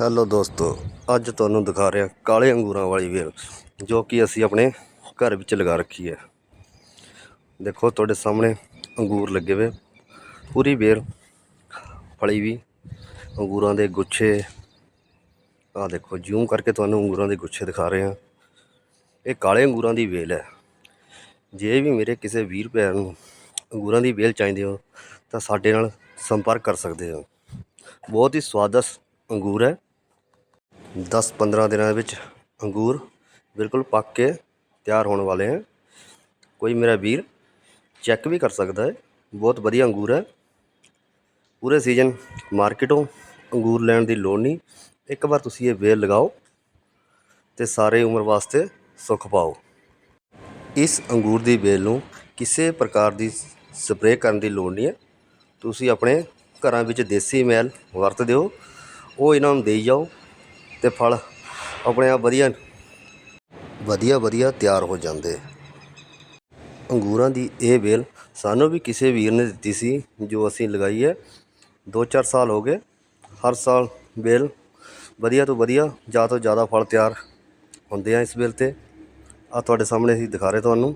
Hello ਦੋਸਤੋ, ਅੱਜ ਤੁਹਾਨੂੰ ਦਿਖਾ ਰਿਹਾ ਕਾਲੇ ਅੰਗੂਰਾਂ ਵਾਲੀ ਵੇਲ, ਜੋ ਕਿ ਅਸੀਂ ਆਪਣੇ ਘਰ ਵਿੱਚ ਲਗਾ ਰੱਖੀ ਹੈ। ਦੇਖੋ, ਤੁਹਾਡੇ ਸਾਹਮਣੇ ਅੰਗੂਰ ਲੱਗੇ ਹੋਏ ਪੂਰੀ ਵੇਲ ਫਲੀ ਵੀ, ਅੰਗੂਰਾਂ ਦੇ ਗੁੱਛੇ। ਆਹ ਦੇਖੋ ਜ਼ੂਮ ਕਰਕੇ ਤੁਹਾਨੂੰ ਅੰਗੂਰਾਂ ਦੇ ਗੁੱਛੇ ਦਿਖਾ ਰਹੇ ਹਾਂ। ਇਹ ਕਾਲੇ ਅੰਗੂਰਾਂ ਦੀ ਵੇਲ ਹੈ। ਜੇ ਵੀ ਮੇਰੇ ਕਿਸੇ ਵੀਰ ਭੈਣ ਨੂੰ ਅੰਗੂਰਾਂ ਦੀ ਵੇਲ ਚਾਹੀਦੀ ਹੋ, ਤਾਂ ਸਾਡੇ ਨਾਲ ਸੰਪਰਕ ਕਰ ਸਕਦੇ ਹੋ। ਬਹੁਤ ਹੀ ਸਵਾਦਿਸ਼ਟ ਅੰਗੂਰ ਹੈ। 10-15 ਦਿਨਾਂ ਵਿੱਚ ਅੰਗੂਰ ਬਿਲਕੁਲ ਪੱਕ ਕੇ ਤਿਆਰ ਹੋਣ ਵਾਲੇ ਹੈ। ਕੋਈ ਮੇਰਾ ਵੀਰ ਚੈੱਕ ਵੀ ਕਰ ਸਕਦਾ ਹੈ। ਬਹੁਤ ਵਧੀਆ ਅੰਗੂਰ ਹੈ। ਪੂਰੇ ਸੀਜ਼ਨ ਮਾਰਕੀਟੋਂ ਅੰਗੂਰ ਲੈਣ ਦੀ ਲੋੜ ਨਹੀਂ। ਇੱਕ ਵਾਰ ਤੁਸੀਂ ਇਹ ਵੇਲ ਲਗਾਓ ਤੇ ਸਾਰੇ ਉਮਰ ਵਾਸਤੇ ਸੁੱਖ ਪਾਓ। ਇਸ ਅੰਗੂਰ ਦੀ ਵੇਲ ਨੂੰ ਕਿਸੇ ਪ੍ਰਕਾਰ ਦੀ ਸਪਰੇਅ ਕਰਨ ਦੀ ਲੋੜ ਨਹੀਂ ਹੈ। ਤੁਸੀਂ ਆਪਣੇ ਘਰਾਂ ਵਿੱਚ ਦੇਸੀ ਮੈਲ ਵਰਤ ਦਿਓ ਉਹ ਇਹਨਾਂ ਨੂੰ ਦੇਈ ਜਾਓ। ਤੇ ਫਲ ਆਪਣੇ ਆਪ ਵਧੀਆ ਵਧੀਆ ਵਧੀਆ ਤਿਆਰ ਹੋ ਜਾਂਦੇ। ਅੰਗੂਰਾਂ ਦੀ ਇਹ ਵੇਲ ਸਾਨੂੰ ਵੀ ਕਿਸੇ ਵੀਰ ਨੇ ਦਿੱਤੀ ਸੀ, ਜੋ ਅਸੀਂ ਲਗਾਈ ਹੈ। 2-4 ਸਾਲ ਹੋ ਗਏ, ਹਰ ਸਾਲ ਵੇਲ ਵਧੀਆ ਤੋਂ ਵਧੀਆ, ਜ਼ਿਆਦਾ ਤੋਂ ਜ਼ਿਆਦਾ ਫਲ ਤਿਆਰ ਹੁੰਦੇ ਆ ਇਸ ਵੇਲ ਤੇ। ਆ ਤੁਹਾਡੇ ਸਾਹਮਣੇ ਅਸੀਂ ਦਿਖਾ ਰਹੇ ਤੁਹਾਨੂੰ।